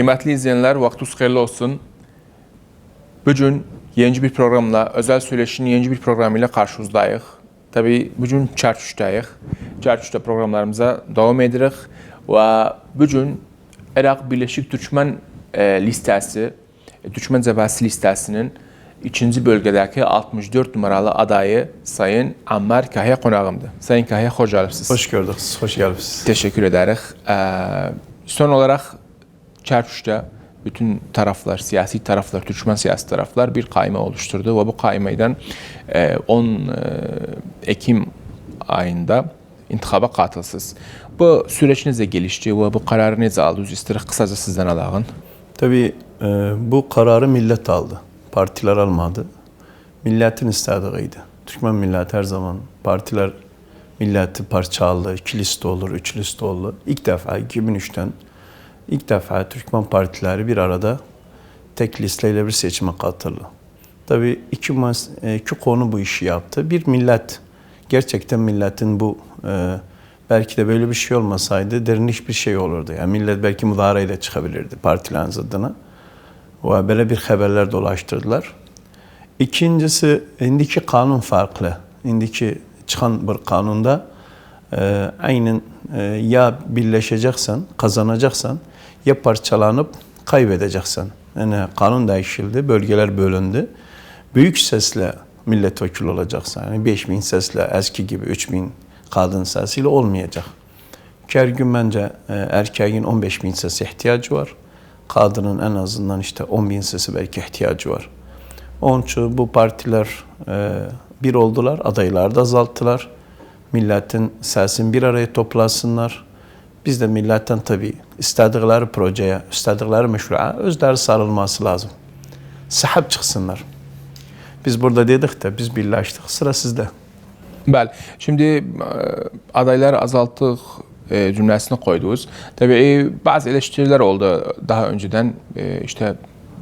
Kıymetli izleyenler vaktiniz hayırlı olsun. Bugün yeni bir programla, özel söyleşinin yeni bir programıyla karşınızdayız. Tabii bugün Çerçüş'tayız. Çerçüş'te programlarımıza devam edirik. Ve bugün Irak Birleşik Türkmen e, listesi, e, Türkmen Cebhası listesinin ikinci bölgedeki 64 numaralı adayı Sayın Ammar Kahya konağımdı. Sayın Kahya hoş geldiniz. Hoş gördük, hoş geldiniz. Teşekkür ederiz. Ee, son olarak Çerçüş'te bütün taraflar, siyasi taraflar, Türkmen siyasi taraflar bir kayma oluşturdu ve bu kaymadan e, 10 e, Ekim ayında intikaba katılsız. Bu süreç nece gelişti ve bu kararı nece aldınız? İstedik kısaca sizden alağın. Tabii e, bu kararı millet aldı. Partiler almadı. Milletin istediğiydi. Türkmen milleti her zaman partiler milleti parçalı, iki liste olur, üç liste olur. İlk defa 2003'ten ilk defa Türkmen partileri bir arada tek listeyle bir seçime katıldı. Tabii iki, e, iki konu bu işi yaptı. Bir millet, gerçekten milletin bu e, belki de böyle bir şey olmasaydı derinlik bir şey olurdu. Yani millet belki müdahareyle çıkabilirdi partilerin zıddına. Ve böyle bir haberler dolaştırdılar. İkincisi, indiki kanun farklı. İndiki çıkan bir kanunda e, aynen e, ya birleşeceksen, kazanacaksan ya parçalanıp kaybedeceksen. Yani kanun değişildi, bölgeler bölündü. Büyük sesle milletvekili olacaksın. Yani 5000 sesle eski gibi 3000 kadın sesiyle olmayacak. Kergün bence e, erkeğin 15 bin sesi ihtiyacı var. Kadının en azından işte 10 bin sesi belki ihtiyacı var. Onun için bu partiler e, bir oldular, adayları da azalttılar. Milletin sesini bir araya toplasınlar. Biz de milletten tabii istedikleri projeye, istedikleri meşruğa özleri sarılması lazım. Sahip çıksınlar. Biz burada dedik de biz birleştik. Sıra sizde. Bəli. Şimdi e, adayları azalttık e, cümlesini koydunuz. Tabii e, bazı eleştiriler oldu daha önceden e, işte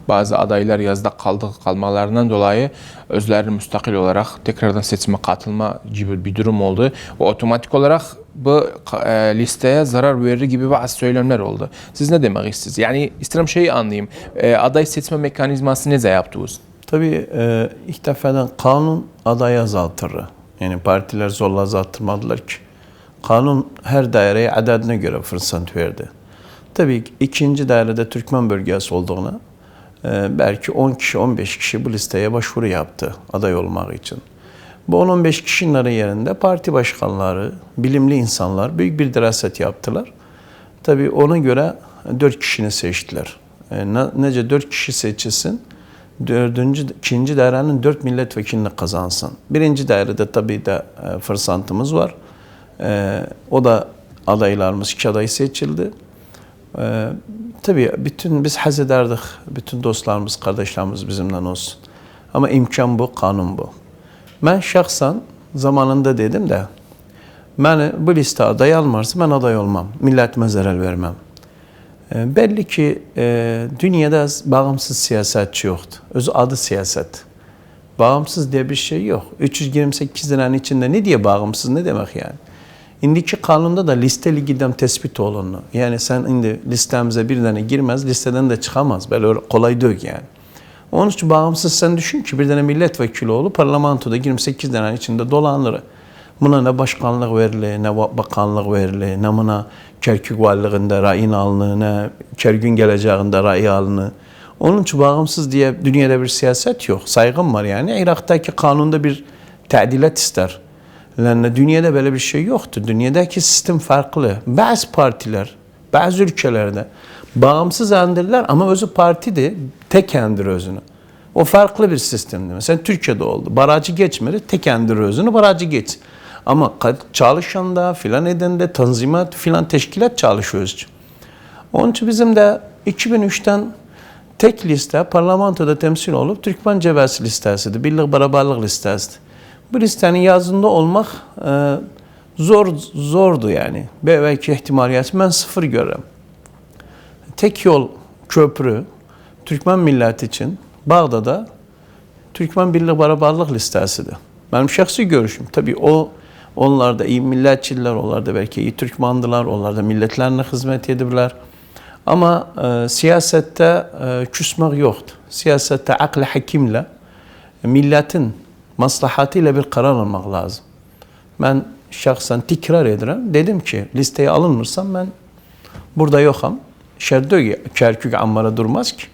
bazı adaylar yazda kaldı kalmalarından dolayı özlerini müstakil olarak tekrardan seçime katılma gibi bir durum oldu. Ve otomatik olarak bu e, listeye zarar verir gibi bazı söylemler oldu. Siz ne demek istiyorsunuz? Yani istedim şeyi anlayayım. E, aday seçme mekanizması ne yaptınız? Tabii e, ilk defadan kanun adayı azaltır. Yani partiler zorla azaltmadılar ki. Kanun her daireye adedine göre fırsat verdi. Tabii ki ikinci dairede Türkmen bölgesi olduğuna e, belki 10 kişi 15 kişi bu listeye başvuru yaptı aday olmak için. Bu 10-15 kişinin yerinde parti başkanları, bilimli insanlar büyük bir diraset yaptılar. Tabii ona göre 4 kişini seçtiler. E, ne- nece 4 kişi seçilsin? Dördüncü, ikinci dairenin dört milletvekilini kazansın. Birinci dairede tabii de e, fırsatımız var. E, o da adaylarımız, iki aday seçildi. E, tabii bütün biz haz ederdik. Bütün dostlarımız, kardeşlerimiz bizimle olsun. Ama imkan bu, kanun bu. Ben şahsen zamanında dedim de, beni bu liste aday almarsa ben aday olmam. Milletime zarar vermem. E, Belli ki e, dünyada bağımsız siyasetçi yoktu. Öz adı siyaset. Bağımsız diye bir şey yok. 328 liranın içinde ne diye bağımsız ne demek yani? İndiki kanunda da listeli gidem tespit olunlu. Yani sen indi listemize bir tane girmez, listeden de çıkamaz. Böyle öyle kolay değil yani. Onun için bağımsız sen düşün ki bir tane milletvekili olup parlamentoda 28 liranın içinde dolanır. Buna ne başkanlık verili, ne bakanlık verili, ne buna Kerkük valiliğinde rayın alını, ne Kergün geleceğinde rayı alını. Onun için bağımsız diye dünyada bir siyaset yok. Saygım var yani. Irak'taki kanunda bir tadilat ister. Lan dünyada böyle bir şey yoktu. Dünyadaki sistem farklı. Bazı partiler, bazı ülkelerde bağımsız andirler ama özü parti de tek endir özünü. O farklı bir sistemdi. Mesela Türkiye'de oldu. Barajı geçmedi, tek endir özünü, barajı geç. Ama ka- çalışanda filan edende tanzimat filan teşkilat çalışıyoruz. Onun için bizim de 2003'ten tek liste parlamentoda temsil olup Türkmen Cebesi listesiydi. Birlik Beraberlik listesiydi. Bu listenin yazında olmak e, zor zordu yani. Be- Belki ihtimaliyeti ben sıfır görürüm. Tek yol köprü Türkmen milleti için Bağdat'da Türkmen Birlik Beraberlik listesidir. Benim şahsi görüşüm. Tabii o onlar da iyi milletçiler, onlar da belki iyi Türkmendiler, onlar da milletlerine hizmet edirler. Ama e, siyasette e, küsmek yoktu. Siyasette aklı hakimle, milletin maslahatıyla bir karar almak lazım. Ben şahsen tekrar ederim. Dedim ki listeye alınırsam ben burada yokum. Şerdögi Kerkük Ammar'a durmaz ki.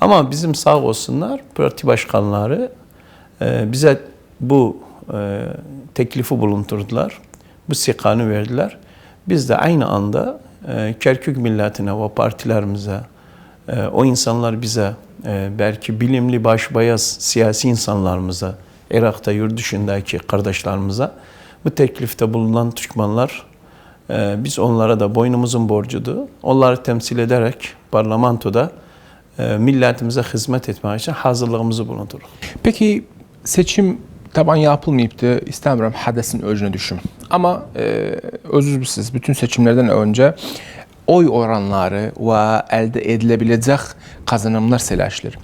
Ama bizim sağ olsunlar parti başkanları e, bize bu e, teklifi bulundurdular. Bu sikanı verdiler. Biz de aynı anda e, Kerkük milletine ve partilerimize, o insanlar bize, belki bilimli başbayaz siyasi insanlarımıza, Irak'ta yurt dışındaki kardeşlerimize bu teklifte bulunan Türkmenler biz onlara da boynumuzun borcudu. Onları temsil ederek parlamentoda e, milletimize hizmet etmek için hazırlığımızı bulundurur. Peki seçim taban yapılmayıptı. İstemiyorum hadesin özüne düşüm. Ama e, özünüzsüz bütün seçimlerden önce oy oranları ve elde edilebilecek kazanımlar selaşılır.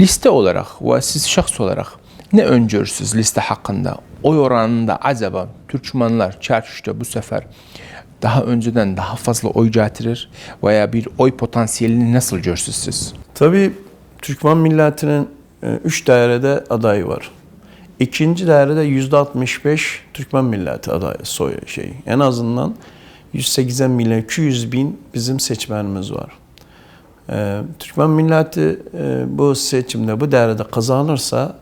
Liste olarak ve siz şahs olarak ne öngörürsünüz liste hakkında? Oy oranında acaba Türkmenler çarşıda bu sefer daha önceden daha fazla oy getirir veya bir oy potansiyelini nasıl görürsünüz siz? Tabii Türkmen milletinin e, üç dairede adayı var. İkinci dairede yüzde 65 Türkmen milleti adayı soy şey. En azından 180 milyon 200 bin bizim seçmenimiz var. Ee, Türkmen milleti e, bu seçimde bu dairede kazanırsa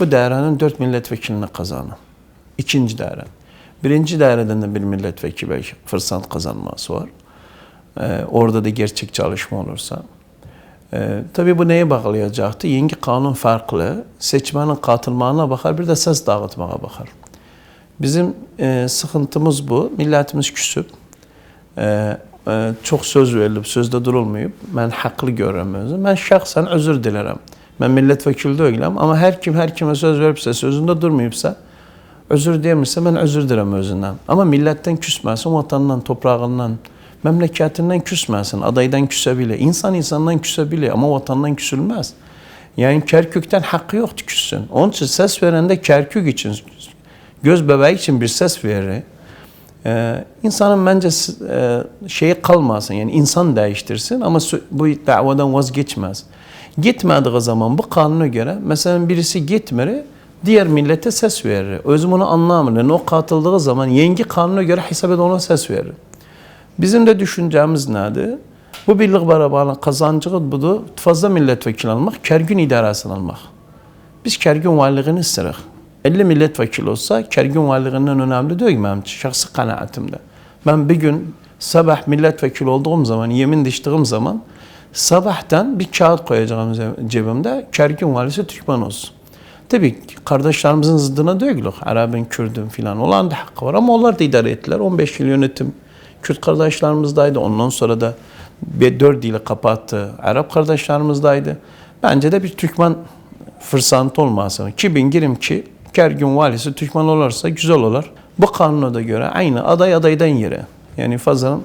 bu dairenin dört milletvekilini kazanır. İkinci daire. Birinci daireden de bir milletvekili fırsat kazanması var. Ee, orada da gerçek çalışma olursa. Ee, tabii bu neye bağlayacaktı? Yeni kanun farklı. Seçmenin katılmağına bakar, bir de ses dağıtmaya bakar. Bizim e, sıkıntımız bu. Milletimiz küsüp, e, e, çok söz verilip, sözde durulmayıp, ben haklı göremiyorum. Ben şahsen özür dilerim. Ben milletvekili değilim ama her kim her kime söz veripse, sözünde durmayıpsa, özür diyemirse ben özür dilerim özünden. Ama milletten küsmesin, vatanından, toprağından, memleketinden küsmesin, adaydan küsebilir. İnsan insandan küsebilir ama vatandan küsülmez. Yani Kerkük'ten hakkı yoktu küssün. Onun için ses veren de Kerkük için, göz bebeği için bir ses verir. Ee, insanın bence e, şeyi kalmasın, yani insan değiştirsin ama bu davadan vazgeçmez. Gitmediği zaman bu kanuna göre, mesela birisi gitmeri, diğer millete ses verir. Özüm onu anlamır. Yani o katıldığı zaman yengi kanuna göre hesap ed ona ses verir. Bizim de düşüncemiz nedir? Bu birlik beraberliğin kazancı budur. Fazla milletvekili almak, kergün idaresini almak. Biz kergün varlığını isteriz. 50 milletvekili olsa kergün varlığından önemli değil benim için, şahsi kanaatimde. Ben bir gün sabah milletvekili olduğum zaman, yemin diştiğim zaman sabahtan bir kağıt koyacağım cebimde, kergün valisi Türkmen olsun. Tabii kardeşlerimizin zıddına değiliz. Arap'ın, Kürdün filan olan da hakkı var ama onlar da idare ettiler. 15 yıl yönetim Kürt kardeşlerimizdeydi. Ondan sonra da bir dört ile kapattı. Arap kardeşlerimizdeydi. Bence de bir Türkmen fırsatı olmasa. Ki bin girim ki Kergün valisi Türkmen olursa güzel olur. Bu kanuna da göre aynı aday adaydan yere. Yani fazla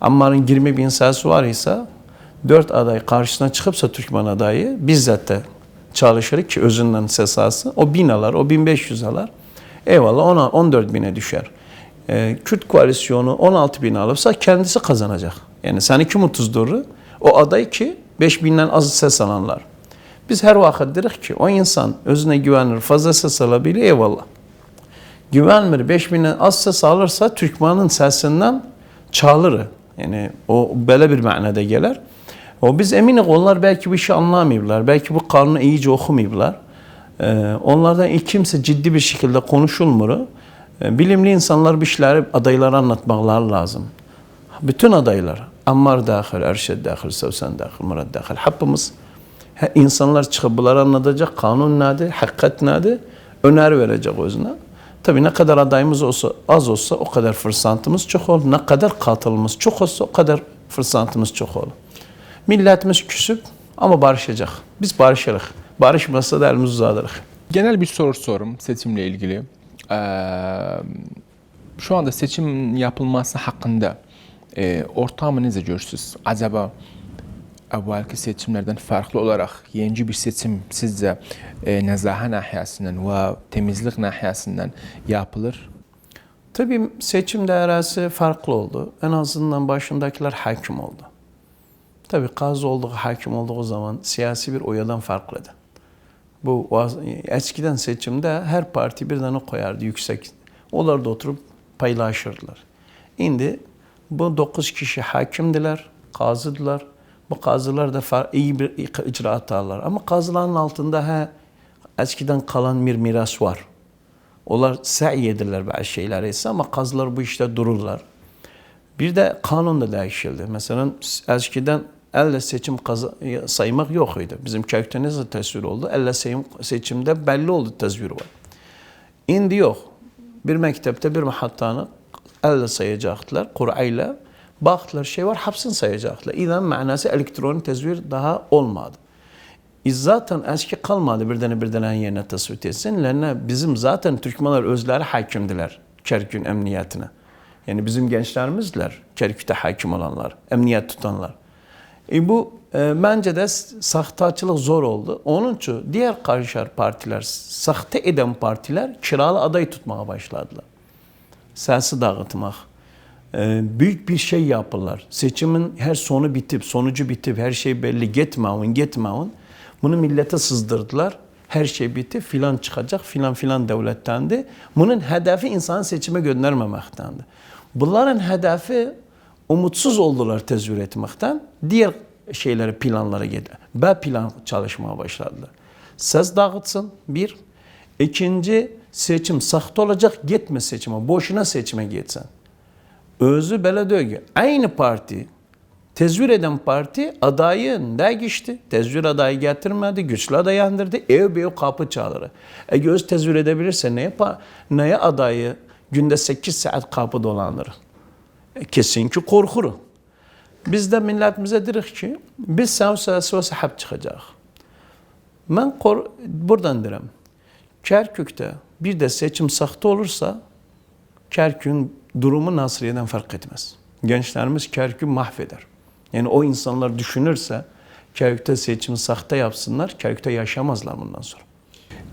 Ammar'ın 20 bin sayısı var ise dört aday karşısına çıkıpsa Türkmen adayı bizzat da çalışır ki özünden sesası. O bin alar, o 1500 alar. Eyvallah ona 14 bine düşer. Ee, Kürt koalisyonu 16 bin alırsa kendisi kazanacak. Yani sen kim 34'ü o aday ki 5 binden az ses alanlar. Biz her vakit deriz ki o insan özüne güvenir, fazla ses alabilir eyvallah. Güvenmir 5 binden az ses alırsa Türkmen'in sesinden çalır. Yani o böyle bir manada gelir. O biz eminik onlar belki bir şey anlamıyorlar. Belki bu kanunu iyice okumuyorlar. Ee, onlardan kimse ciddi bir şekilde konuşulmuyor. Ee, bilimli insanlar bir şeyleri adaylara anlatmaklar lazım. Bütün adaylar, Ammar dahil, Erşed dahil, Sevsen dahil, Murat dahil, hepimiz he- insanlar çıkıp bunları anlatacak, kanun nedir, hakikat nedir, öneri verecek özüne. Tabii ne kadar adayımız olsa, az olsa o kadar fırsatımız çok olur. Ne kadar katılımız çok olsa o kadar fırsatımız çok olur. Milletimiz küsüp ama barışacak. Biz barışırız. Barışmasa da elimizi uzatırız. Genel bir soru sorum seçimle ilgili. Ee, şu anda seçim yapılması hakkında e, ortamı nece görürsünüz? Acaba evvelki seçimlerden farklı olarak yeni bir seçim sizce e, nezaha nahiyasından ve temizlik nahiyasından yapılır? Tabii seçim dairesi farklı oldu. En azından başındakiler hakim oldu. Tabii kazı olduğu, hakim olduğu zaman siyasi bir oyadan farklıydı. Bu eskiden seçimde her parti bir tane koyardı yüksek. Onlar da oturup paylaşırdılar. Şimdi bu dokuz kişi hakimdiler, kazıdılar. Bu kazılar da iyi bir icraat alırlar. Ama kazıların altında ha, eskiden kalan bir miras var. Onlar sa'i edirler bazı şeyler ise ama kazılar bu işte dururlar. Bir de kanun da değişildi. Mesela eskiden elle seçim kazı- saymak yok idi. Bizim kökte nasıl tesvir oldu? Elle seçim, seçimde belli oldu tezvir var. Şimdi yok. Bir mektepte bir mahattanı elle sayacaklar, Kur'ayla. Baktılar şey var, hapsini sayacaklar. İdan manası elektronik tezvir daha olmadı. E zaten eski kalmadı bir tane bir tane yerine tespit etsin. Lenne bizim zaten Türkmenler özleri hakimdiler Kerkük'ün emniyetine. Yani bizim gençlerimizler Kerkük'te hakim olanlar, emniyet tutanlar. E bu e, bence de sahtacılık zor oldu. Onun için diğer karşılar partiler, sahte eden partiler kiralı aday tutmaya başladılar. Sesi dağıtmak. E, büyük bir şey yapırlar. Seçimin her sonu bitip, sonucu bitip, her şey belli, gitmeyin, gitmeyin. Bunu millete sızdırdılar. Her şey bitti, filan çıkacak, filan filan devlettendi. Bunun hedefi insanı seçime göndermemektendi. Bunların hedefi umutsuz oldular tezvür etmekten. Diğer şeyleri, planlara geldi. B plan çalışmaya başladılar. Ses dağıtsın, bir. İkinci, seçim sahte olacak, gitme seçime. Boşuna seçime gitsen. Özü belə deyil ki, aynı parti, tezvir eden parti adayı ne geçti? Tezvir adayı getirmedi, güçlü aday yandırdı, ev bir kapı çalır. E göz tezvir edebilirse neye, neye adayı günde 8 saat kapı dolanır? E, kesin ki korkuru. Biz de milletimize dedik ki, biz savsa savsa hap çıkacak. Ben kor buradan derim. Kerkük'te bir de seçim sahte olursa Kerkük'ün durumu Nasriye'den fark etmez. Gençlerimiz Kerkük'ü mahveder. Yani o insanlar düşünürse Kerkük'te seçimi sahte yapsınlar, Kerkük'te yaşamazlar bundan sonra.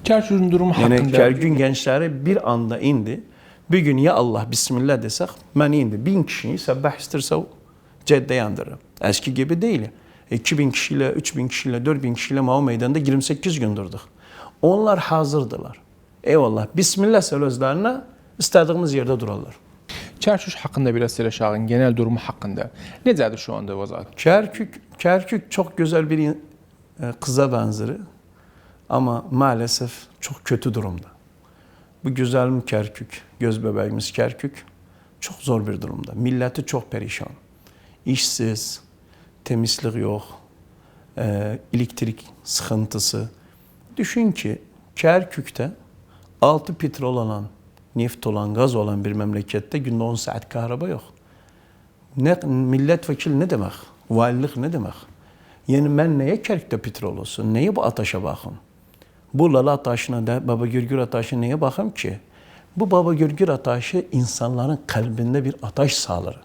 Kerkük'ün durumu Yani hakkında Kerkük'ün gençleri bir anda indi. Bir gün ya Allah Bismillah desek ben indi. Bin kişiyi sebbah isterse cedde yandırır. Eski gibi değil. 2000 kişiyle, 3000 kişiyle, 4000 kişiyle Mao Meydanı'nda 28 gün durduk. Onlar hazırdılar. Eyvallah. Bismillah sözlerine istediğimiz yerde durarlar. Kerkük hakkında biraz Seleşağ'ın genel durumu hakkında. Necədir şu anda vaziyet? Kerkük, Kerkük çok güzel bir in- e, kıza benzeri ama maalesef çok kötü durumda. Bu güzelim Kerkük, göz bebeğimiz Kerkük çok zor bir durumda. Milleti çok perişan. İşsiz, temizlik yok, e, elektrik sıkıntısı. Düşün ki Kerkük'te altı petrol olan, neft olan, gaz olan bir memlekette günde 10 saat kahraba yok. Ne milletvekili ne demek? Valilik ne demek? Yani ben neye Kerk'te petrol olsun? Neye bu ateşe bakım? Bu Lala Ataşı'na da Baba Gürgür Ataşı'na neye bakım ki? Bu Baba Gürgür Ataşı insanların kalbinde bir ateş sağlar.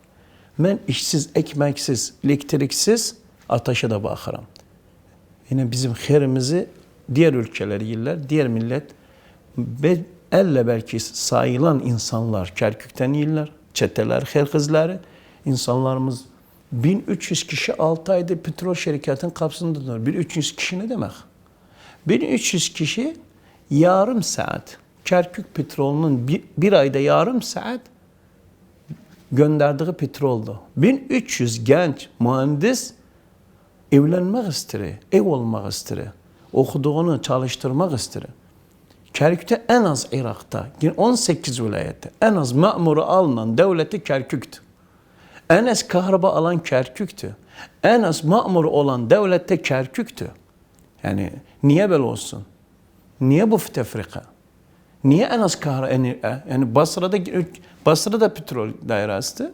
Ben işsiz, ekmeksiz, elektriksiz ateşe de bakarım. Yine bizim herimizi diğer ülkeler yiller, diğer millet ve elle belki sayılan insanlar Kerkük'ten yiller, çeteler, her kızları, insanlarımız 1300 kişi 6 ayda petrol şirketinin kapsındadır. 1300 kişi ne demek? 1300 kişi yarım saat Kerkük petrolünün bir, bir ayda yarım saat gönderdiği petroldu. 1300 genç mühendis evlenmek ister, ev olmak ister, okuduğunu çalıştırmak ister. Kerkük'te en az Irak'ta 18 vilayette en az memuru alınan devleti Kerkük'tü. En az kahraba alan Kerkük'tü. En az memuru olan devlette Kerkük'tü. Yani niye böyle olsun? Niye bu tefrika? Niye en az kahra yani, yani Basra'da Basra'da petrol dairesi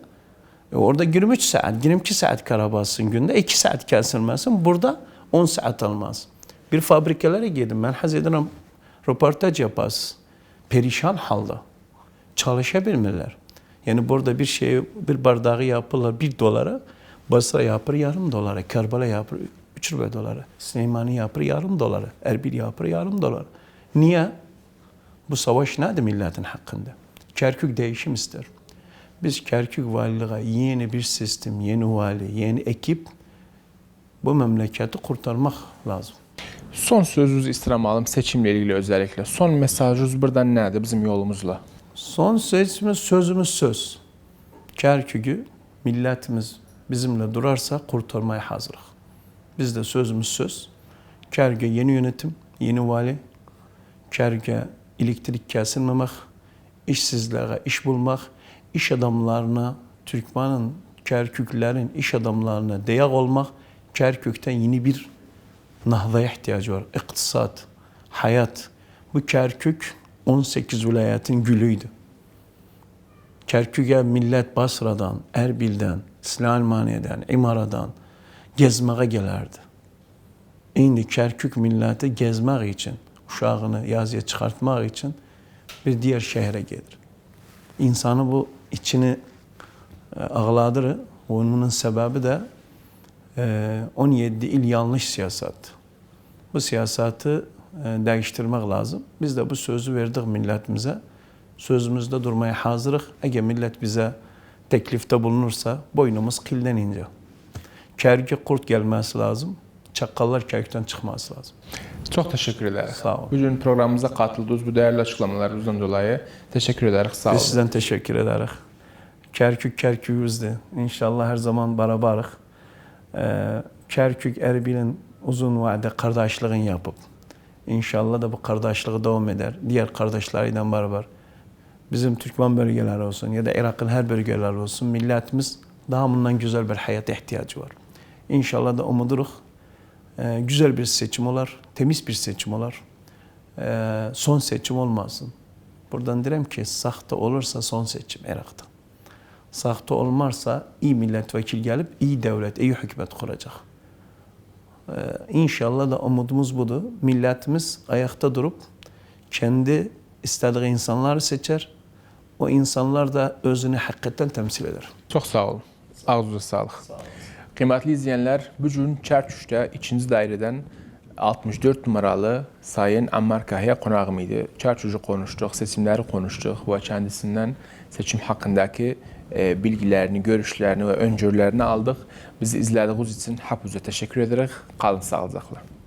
e orada 23 saat, 22 saat karabasın günde, 2 saat kesilmesin. Burada 10 saat almaz. Bir fabrikalara girdim ben Hazretleri'ne röportaj yaparız. Perişan halde. Çalışabilmirler. Yani burada bir şey, bir bardağı yapırlar bir dolara, Basra yapır yarım dolara, Kerbala yapır üç rübe dolara, Süleymani yapır yarım dolara, Erbil yapır yarım dolara. Niye? Bu savaş nedir milletin hakkında? Kerkük değişim ister. Biz Kerkük valiliğe yeni bir sistem, yeni vali, yeni ekip bu memleketi kurtarmak lazım. Son sözünüzü istirham alım seçimle ilgili özellikle. Son mesajınız buradan nerede bizim yolumuzla? Son sözümüz sözümüz söz. Kerkük'ü milletimiz bizimle durarsa kurtarmaya hazırız. Biz de sözümüz söz. Kerkük'e yeni yönetim, yeni vali, Kerkük'e elektrik kesilmemek, işsizliğe iş bulmak, iş adamlarına, Türkmen'in, Kerküklerin iş adamlarına dayak olmak, Kerkük'ten yeni bir nahdaya ihtiyacı var. İktisat, hayat. Bu Kerkük 18 vilayetin gülüydü. Kerkük'e millet Basra'dan, Erbil'den, Süleymaniyye'den, İmara'dan gezmeye gelerdi. Şimdi Kerkük milleti gezmek için, uşağını yazıya çıkartmak için bir diğer şehre gelir. İnsanı bu içini e, ağladırır. Onun sebebi de e, 17 il yanlış siyaset. Bu siyaseti e, değiştirmek lazım. Biz de bu sözü verdik milletimize. Sözümüzde durmaya hazırız. Eğer millet bize teklifte bulunursa boynumuz kilden ince. Kerkü kurt gelmesi lazım. Çakallar kerkten çıkması lazım. Çok teşekkür ederiz. Sağ olun. Bugün programımıza katıldığınız bu değerli açıklamalarınızdan dolayı teşekkür ederiz. Sağ olun. Biz sizden teşekkür ederiz. Kerkük Kerkük'üzdü. İnşallah her zaman beraberlik. Ee, Kerkük Erbil'in uzun vade kardeşliğini yapıp inşallah da bu kardeşliği devam eder. Diğer kardeşleriyle beraber bizim Türkmen bölgeleri olsun ya da Irak'ın her bölgeleri olsun milletimiz daha bundan güzel bir hayata ihtiyacı var. İnşallah da umuduruz. Ee, güzel bir seçim olar, temiz bir seçim olar. Ee, son seçim olmasın. Buradan derim ki sahte olursa son seçim Irak'ta. Sahte olmazsa iyi milletvekil gelip iyi devlet, iyi hükümet kuracak. Ee, inşallah da umudumuz budur. Milletimiz ayakta durup kendi istediği insanları seçer. O insanlar da özünü hakikaten temsil eder. Çok sağ olun. Ağzınıza sağlık. Kıymetli izleyenler, bugün Çerçüş'te 2. daireden 64 numaralı Sayın Ammar Kahya konağımıydı. Çerçuş'u konuştuk, seçimleri konuştuk ve kendisinden seçim hakkındaki e, bilgilerini, görüşlerini ve öngörülerini aldık. Bizi izlediğiniz için hepinize teşekkür ederek kalın sağlıcakla.